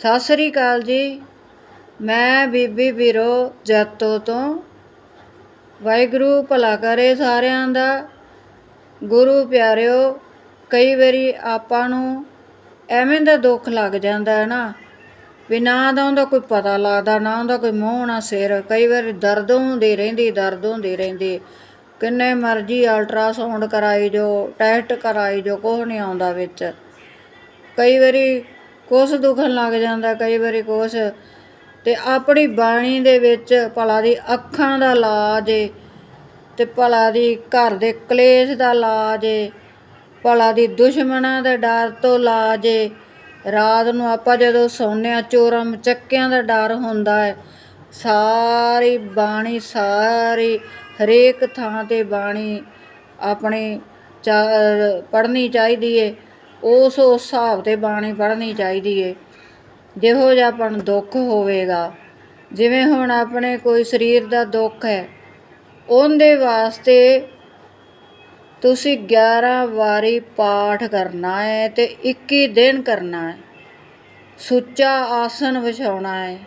ਸਤਿ ਸ੍ਰੀ ਅਕਾਲ ਜੀ। ਮੈਂ ਬੀਬੀ ਵੀਰੋ ਜੈਤੋ ਤੋਂ। ਵਾਹਿਗੁਰੂ ਭਲਾ ਕਰੇ ਸਾਰਿਆਂ ਦਾ। ਗੁਰੂ ਪਿਆਰਿਓ, ਕਈ ਵਾਰੀ ਆਪਾਂ ਨੂੰ ਐਵੇਂ ਦਾ ਦੁੱਖ ਲੱਗ ਜਾਂਦਾ ਹੈ ਨਾ, ਵੀ ਨਾ ਦਾ ਉਹਦਾ ਕੋਈ ਪਤਾ ਲੱਗਦਾ, ਨਾ ਉਹਦਾ ਕੋਈ ਮੂੰਹ, ਨਾ ਸਿਰ। ਕਈ ਵਾਰੀ ਦਰਦ ਹੁੰਦੀ ਰਹਿੰਦੀ, ਦਰਦ ਹੁੰਦੀ ਰਹਿੰਦੀ। ਕਿੰਨੇ ਮਰਜ਼ੀ ਅਲਟਰਾਸਾਊਂਡ ਕਰਾਈ ਜੋ ਟੈਸਟ ਕਰਾਈ ਜੋ ਕੁਛ ਨਹੀਂ ਆਉਂਦਾ ਵਿੱਚ। ਕਈ ਵਾਰੀ ਕੁਛ ਦੁਖਣ ਲੱਗ ਜਾਂਦਾ ਕਈ ਵਾਰੀ ਕੁਛ। ਤੇ ਆਪਣੀ ਬਾਣੀ ਦੇ ਵਿੱਚ ਭਲਾ ਦੀ ਅੱਖਾਂ ਦਾ ਇਲਾਜ ਏ, ਤੇ ਭਲਾ ਦੀ ਘਰ ਦੇ ਕਲੇਸ਼ ਦਾ ਇਲਾਜ ਏ, ਭਲਾ ਦੀ ਦੁਸ਼ਮਣਾਂ ਦੇ ਡਰ ਤੋਂ ਇਲਾਜ ਏ। ਰਾਤ ਨੂੰ ਆਪਾਂ ਜਦੋਂ ਸੌਂਦੇ ਆ ਚੋਰਾਂ ਮਚੱਕਿਆਂ ਦਾ ਡਰ ਹੁੰਦਾ ਹੈ। ਸਾਰੀ ਬਾਣੀ, ਸਾਰੀ ਹਰੇਕ ਥਾਂ ਤੇ ਬਾਣੀ ਆਪਣੀ ਪੜ੍ਹਨੀ ਚਾਹੀਦੀ ਏ। ਉਸ ਉਸ ਹਿਸਾਬ ਤੇ ਬਾਣੀ ਪੜ੍ਹਨੀ ਚਾਹੀਦੀ ਏ। ਜਿਹੋ ਜਿਹਾ ਆਪਾਂ ਨੂੰ ਦੁੱਖ ਹੋਵੇਗਾ, ਜਿਵੇਂ ਹੁਣ ਆਪਣੇ ਕੋਈ ਸਰੀਰ ਦਾ ਦੁੱਖ ਹੈ, ਉਹਦੇ ਵਾਸਤੇ ਤੁਸੀਂ 11 ਵਾਰੀ ਪਾਠ ਕਰਨਾ ਹੈ ਤੇ 21 ਦਿਨ ਕਰਨਾ ਹੈ। ਸੁੱਚਾ ਆਸਨ ਵਿਛਾਉਣਾ ਹੈ,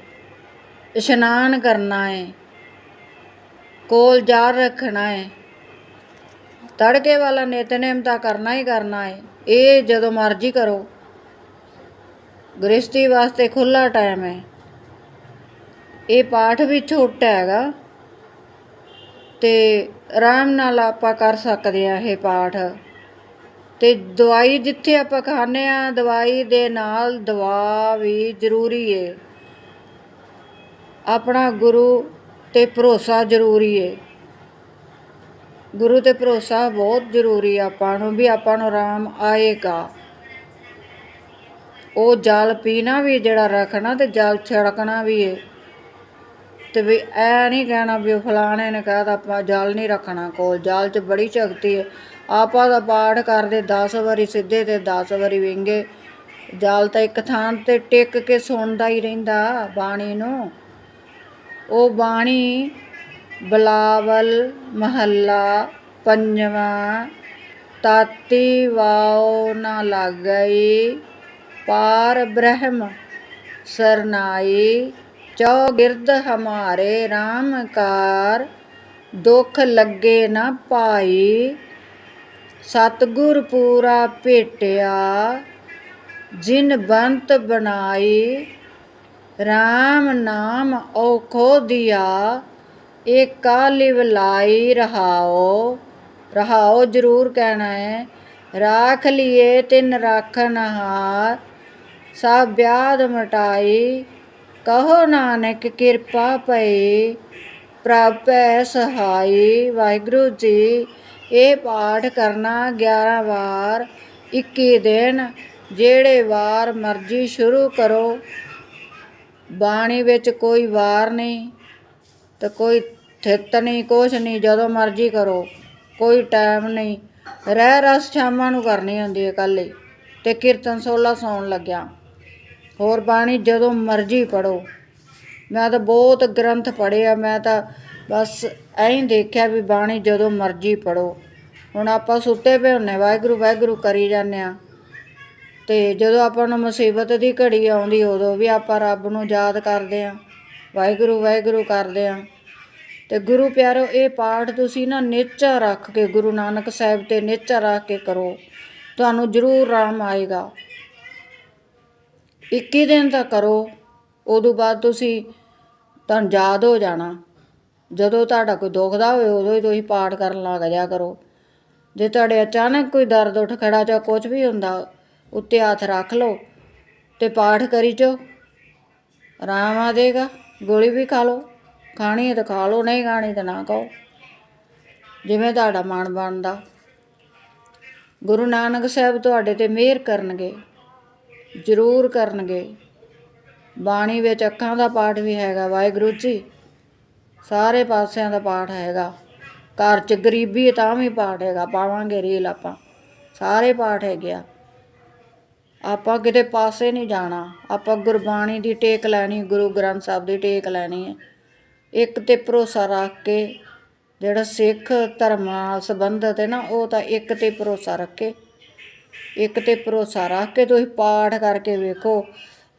ਇਸ਼ਨਾਨ ਕਰਨਾ ਹੈ, ਕੋਲ ਜਾਰ ਰੱਖਣਾ ਹੈ, ਤੜਕੇ ਵਾਲਾ ਨਿਤਨੇਮ ਤਾਂ ਕਰਨਾ ਹੀ ਕਰਨਾ ਹੈ। ਇਹ ਜਦੋਂ ਮਰਜ਼ੀ ਕਰੋ। ਗ੍ਰਸਤੀ ਵਾਸਤੇ ਖੁੱਲਾ ਟਾਈਮ ਹੈ। ਇਹ ਪਾਠ ਵੀ ਛੋਟਾ ਹੈਗਾ ਤੇ ਆਰਾਮ ਨਾਲ ਆਪਾਂ ਕਰ ਸਕਦੇ ਆ ਇਹ ਪਾਠ। ਤੇ ਦਵਾਈ ਜਿੱਥੇ ਆਪਾਂ ਖਾਂਦੇ ਆ ਦਵਾਈ ਦੇ ਨਾਲ ਦਵਾ ਵੀ ਜ਼ਰੂਰੀ ਏ ਆਪਣਾ ਗੁਰੂ ਤੇ ਭਰੋਸਾ ਜ਼ਰੂਰੀ ਏ ਗੁਰੂ ਤੇ ਭਰੋਸਾ ਬਹੁਤ ਜ਼ਰੂਰੀ ਆਪਾਂ ਨੂੰ ਵੀ ਆਪਾਂ ਨੂੰ ਆਰਾਮ ਆਏਗਾ। ਉਹ ਜਲ ਪੀਣਾ ਵੀ ਜਿਹੜਾ ਰੱਖਣਾ ਤੇ ਜਲ ਛੜਕਣਾ ਵੀ ਏ। ਤੇ ਵੀ ਐ ਨਹੀਂ ਕਹਿਣਾ ਵੀ ਫਲਾਣੇ ਨੇ ਕਹਿਤਾ ਆਪਾਂ ਜਲ ਨਹੀਂ ਰੱਖਣਾ ਕੋਲ, ਜਲ 'ਚ ਬੜੀ ਸ਼ਕਤੀ ਹੈ ਆਪਾਂ ਦਾ ਪਾਠ ਕਰਦੇ 10 ਵਾਰੀ ਸਿੱਧੇ ਤੇ 10 ਵਾਰੀ ਵਿੰਗੇ। ਜਲ ਤਾਂ ਇੱਕ ਥਾਂ ਤੇ ਟਿਕ ਕੇ ਸੁਣਦਾ ਹੀ ਰਹਿੰਦਾ ਬਾਣੀ ਨੂੰ। ਉਹ ਬਾਣੀ ਬਲਾਵਲ ਮਹੱਲਾ ਪੰਜਵਾਂ, ਤਾਤੀ ਵਾਉ ਨਾ ਲੱਗਈ, ਪਾਰ ਬ੍ਰਹਮ ਸਰਨਾਈ ਚੌਗਿਰਦ ਹਮਾਰੇ RAM ਕਾਰ, ਦੁਖ ਲੱਗੇ ਨਾ ਪਾਈ, ਸਤਗੁਰ ਪੂਰਾ ਭੇਟਿਆ, ਜਿਨ ਬੰਤ ਬਣਾਈ RAM ਨਾਮ ਔਖੋ ਦਿਆ ਇਹ ਕਾਲਿਵ ਲਾਈ ਰਹਾਓ ਰਹਾਓ ਜ਼ਰੂਰ ਕਹਿਣਾ ਹੈ। ਰਾਖ ਲਿਏ ਤਿਨ ਰਾਖਨ ਹਾਰ ਸਭ ਵਿਆਦ ਮਟਾਈ। ਕਹੋ ਨਾਨਕ ਕਿਰਪਾ ਪਈ ਪ੍ਰਭੈ ਸਹਾਈ। ਵਾਹਿਗੁਰੂ ਜੀ, ਇਹ ਪਾਠ ਕਰਨਾ 11 ਵਾਰ 21 ਦਿਨ। ਜਿਹੜੇ ਵਾਰ ਮਰਜ਼ੀ ਸ਼ੁਰੂ ਕਰੋ, ਬਾਣੀ ਵਿੱਚ ਕੋਈ ਵਾਰ ਨਹੀਂ। ਤੇ ਕੋਈ ਥਿੱਤ ਨਹੀਂ, ਕੁਛ ਨਹੀਂ, ਜਦੋਂ ਮਰਜ਼ੀ ਕਰੋ, ਕੋਈ ਟਾਈਮ ਨਹੀਂ। ਰਹਿ ਰਸ ਸ਼ਾਮਾਂ ਨੂੰ ਕਰਨੀ ਹੁੰਦੀ ਹੈ ਕੱਲੇ ਤੇ ਕੀਰਤਨ 16 ਸੌਣ ਲੱਗਿਆ। ਹੋਰ ਬਾਣੀ ਜਦੋਂ ਮਰਜ਼ੀ ਪੜੋ ਮੈਂ ਤਾਂ ਬਹੁਤ ਗ੍ਰੰਥ ਪੜ੍ਹੇ ਮੈਂ ਤਾਂ ਬਸ ਐਂ ਦੇਖਿਆ ਵੀ ਬਾਣੀ ਜਦੋਂ ਮਰਜ਼ੀ ਪੜੋ ਹੁਣ ਆਪਾਂ ਸੁੱਤੇ ਪਏ ਹੁੰਨੇ ਵਾਹਿਗੁਰੂ ਵਾਹਿਗੁਰੂ ਕਰੀ ਜਾਂਦੇ ਆ। ਤੇ ਜਦੋਂ ਆਪਾਂ ਨੂੰ ਮੁਸੀਬਤ ਦੀ ਘੜੀ ਆਉਂਦੀ, ਉਦੋਂ ਵੀ ਆਪਾਂ ਰੱਬ ਨੂੰ ਯਾਦ ਕਰਦੇ ਆ। ਵਾਹਿਗੁਰੂ ਵਾਹਿਗੁਰੂ ਕਰਦੇ ਆ। ਤੇ ਗੁਰੂ ਪਿਆਰੋ, ਇਹ ਪਾਠ ਤੁਸੀਂ ਨਾ ਨੇਚਾ ਰੱਖ ਕੇ ਗੁਰੂ ਨਾਨਕ ਸਾਹਿਬ ਤੇ ਨੇਚਾ ਰੱਖ ਕੇ ਕਰੋ। ਤੁਹਾਨੂੰ ਜ਼ਰੂਰ ਆਰਾਮ ਆਏਗਾ। 21 ਦਿਨ ਤਾਂ ਕਰੋ, ਉਦੋਂ ਬਾਅਦ ਤੁਸੀਂ ਤੁਹਾਨੂੰ ਯਾਦ ਹੋ ਜਾਣਾ। ਜਦੋਂ ਤੁਹਾਡਾ ਕੋਈ ਦੁਖਦਾ ਹੋਵੇ ਉਦੋਂ ਹੀ ਤੁਸੀਂ ਪਾਠ ਕਰਨ ਲੱਗ ਜਾ ਕਰੋ। ਜੇ ਤੁਹਾਡੇ ਅਚਾਨਕ ਕੋਈ ਦਰਦ ਉੱਠ, ਖੜਾ ਜਾਂ ਕੁਝ ਵੀ ਹੁੰਦਾ, ਉੱਤੇ ਹੱਥ ਰੱਖ ਲਓ ਤੇ ਪਾਠ ਕਰੀ ਜੋ ਆਰਾਮ ਆ ਜਾਏਗਾ, ਗੋਲੀ ਵੀ ਖਾ ਲਓ। ਖਾਣੀ ਹੈ ਤਾਂ ਖਾ ਲਓ, ਨਹੀਂ ਖਾਣੀ ਤਾਂ ਨਾ ਖਾਓ ਜਿਵੇਂ ਤੁਹਾਡਾ ਮਨ ਬਣਦਾ। ਗੁਰੂ ਨਾਨਕ ਸਾਹਿਬ ਤੁਹਾਡੇ ਤੇ ਮਿਹਰ ਕਰਨਗੇ, ਜ਼ਰੂਰ ਕਰਨਗੇ। ਬਾਣੀ ਵਿੱਚ ਅੱਖਾਂ ਦਾ ਪਾਠ ਵੀ ਹੈਗਾ, ਵਾਹਿਗੁਰੂ ਜੀ। ਸਾਰੇ ਪਾਸਿਆਂ ਦਾ ਪਾਠ ਹੈਗਾ। ਘਰ 'ਚ ਗਰੀਬੀ ਤਾਂ ਵੀ ਪਾਠ ਹੈਗਾ, ਪਾਵਾਂਗੇ ਰੀਲ ਆਪਾਂ। ਸਾਰੇ ਪਾਠ ਹੈਗੇ ਆ। ਆਪਾਂ ਕਿਤੇ ਪਾਸੇ ਨਹੀਂ ਜਾਣਾ। ਆਪਾਂ ਗੁਰਬਾਣੀ ਦੀ ਟੇਕ ਲੈਣੀ, ਗੁਰੂ ਗ੍ਰੰਥ ਸਾਹਿਬ ਦੀ ਟੇਕ ਲੈਣੀ ਹੈ। ਇੱਕ ਤੇ ਭਰੋਸਾ ਰੱਖ ਕੇ ਜਿਹੜਾ ਸਿੱਖ ਧਰਮ ਨਾਲ ਸੰਬੰਧਿਤ ਹੈ ਨਾ, ਉਹ ਤਾਂ ਇੱਕ ਤੇ ਭਰੋਸਾ ਰੱਖੇ। ਇੱਕ ਤੇ ਭਰੋਸਾ ਰੱਖ ਕੇ ਤੁਸੀਂ ਪਾਠ ਕਰਕੇ ਵੇਖੋ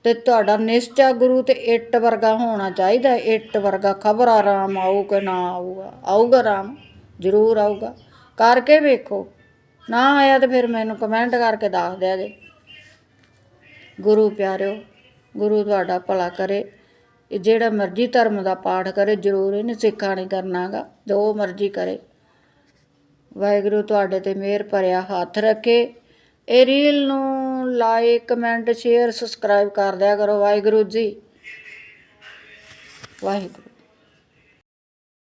ਤੇ ਤੁਹਾਡਾ ਨਿਸ਼ਚਾ ਗੁਰੂ ਤੇ ਇੱਟ ਵਰਗਾ ਹੋਣਾ ਚਾਹੀਦਾ। ਇੱਟ ਵਰਗਾ ਖਬਰ ਆਰਾਮ ਆਊ ਕਿ ਨਾ ਆਊਗਾ? ਆਊਗਾ ਆਰਾਮ, ਜ਼ਰੂਰ ਆਊਗਾ। ਕਰਕੇ ਵੇਖੋ। ਨਾ ਆਇਆ ਤੇ ਫਿਰ ਮੈਨੂੰ ਕਮੈਂਟ ਕਰਕੇ ਦੱਸ ਦਿਆ ਜੇ। ਗੁਰੂ ਪਿਆਰਿਓ, ਗੁਰੂ ਤੁਹਾਡਾ ਭਲਾ ਕਰੇ। ਕਿ ਜਿਹੜਾ ਮਰਜ਼ੀ ਧਰਮ ਦਾ ਪਾਠ ਕਰੇ, ਜ਼ਰੂਰ ਇਹਨੇ ਸਿੱਖਾ ਨਹੀਂ ਕਰਨਾਗਾ ਜੋ ਮਰਜ਼ੀ ਕਰੇ। ਵਾਹਿਗੁਰੂ ਤੁਹਾਡੇ ਤੇ ਮਿਹਰ ਭਰਿਆ ਹੱਥ ਰੱਖੇ। ਇਹ ਰੀਲ ਨੂੰ ਲਾਈਕ ਕਮੈਂਟ ਸ਼ੇਅਰ ਸਬਸਕ੍ਰਾਈਬ ਕਰ ਦਿਆ ਕਰੋ ਵਾਹਿਗੁਰੂ ਜੀ। ਵਾਹਿਗੁਰੂ।